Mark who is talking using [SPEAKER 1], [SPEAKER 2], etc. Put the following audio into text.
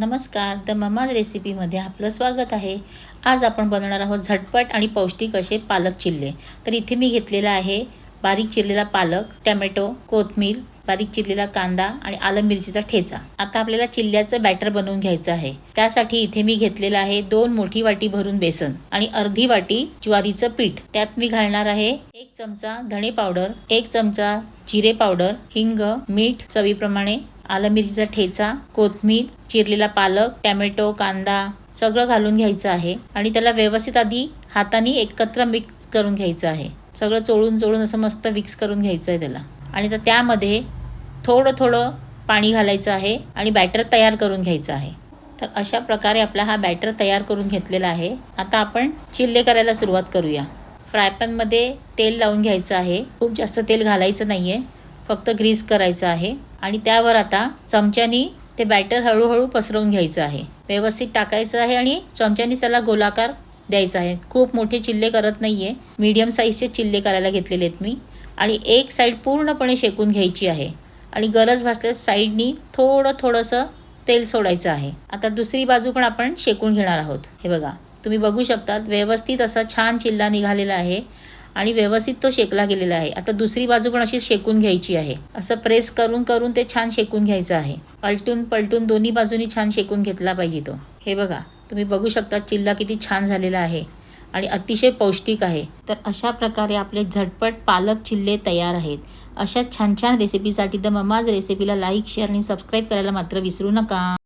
[SPEAKER 1] नमस्कार the mama's रेसिपीमध्ये आपलं स्वागत आहे. आज आपण बनवणार आहोत झटपट आणि पौष्टिक असे पालक चिल्ले. तर इथे मी घेतलेला आहे बारीक चिरलेला पालक टॅमॅटो कोथमीर बारीक चिरलेला कांदा आणि आलं मिरचीचा ठेचा. आता आपल्याला चिल्ल्याचं बॅटर बनवून घ्यायचं आहे. त्यासाठी इथे मी घेतलेलं आहे दोन मोठी वाटी भरून बेसन आणि अर्धी वाटी ज्वारीचं पीठ. त्यात मी घालणार आहे एक चमचा धणे पावडर एक चमचा जिरे पावडर हिंग मीठ चवीप्रमाणे आलं मिरचीचा ठेचा कोथमीर चिरलेला पालक टॅमॅटो कांदा सगळं घालून घ्यायचं आहे आणि त्याला व्यवस्थित आधी हाताने एकत्र मिक्स करून घ्यायचं आहे. सगळं चोळून चोळून असं मस्त मिक्स करून घ्यायचं आहे त्याला. आणि तर त्यामध्ये थोडं थोडं पाणी घालायचं आहे आणि बॅटर तयार करून घ्यायचं आहे. तर अशा प्रकारे आपला हा बॅटर तयार करून घेतलेला आहे. आता आपण चिल्ले करायला सुरुवात करूया. फ्रायपॅनमध्ये तेल लावून घ्यायचं आहे. खूप जास्त तेल घालायचं नाही आहे फक्त ग्रीस करायचं आहे आणि त्यावर आता चमच्यानी ते बॅटर हळूहळू पसरवून घ्यायचं आहे. व्यवस्थित टाकायचं आहे आणि चमच्यानी त्याला गोलाकार द्यायचा आहे. खूप मोठे चिल्ले करत नाही आहे मीडियम साईजचे चिल्ले करायला घेतलेले आहेत मी. आणि एक साईड पूर्णपणे शेकून घ्यायची आहे. आणि गरज भासल्यास साईडनी थोडं थोडंसं तेल सोडायचं आहे. आता दुसरी बाजू पण आपण शेकून घेणार आहोत. हे बघा तुम्ही बघू शकतात व्यवस्थित असा छान चिल्ला निघालेला आहे. आणि व्यवस्थित तो शेकला गेलेला आहे. आता दुसरी बाजू पण अशी शेकून घ्यायची आहे. असं प्रेस करून करून ते छान शेकून घ्यायचं आहे. पलटून पलटून दोन्ही बाजूनी छान शेकून घेतला पाहिजे तो. हे बघा तुम्ही बघू शकता चिल्ला किती छान झालेला आहे आणि अतिशय पौष्टिक आहे. तर अशा प्रकारे आपले झटपट पालक चिल्ले तयार आहेत. अशा छान छान रेसिपीसाठी द ममाज रेसिपीला लाईक शेअर आणि सबस्क्राईब करायला मात्र विसरू नका.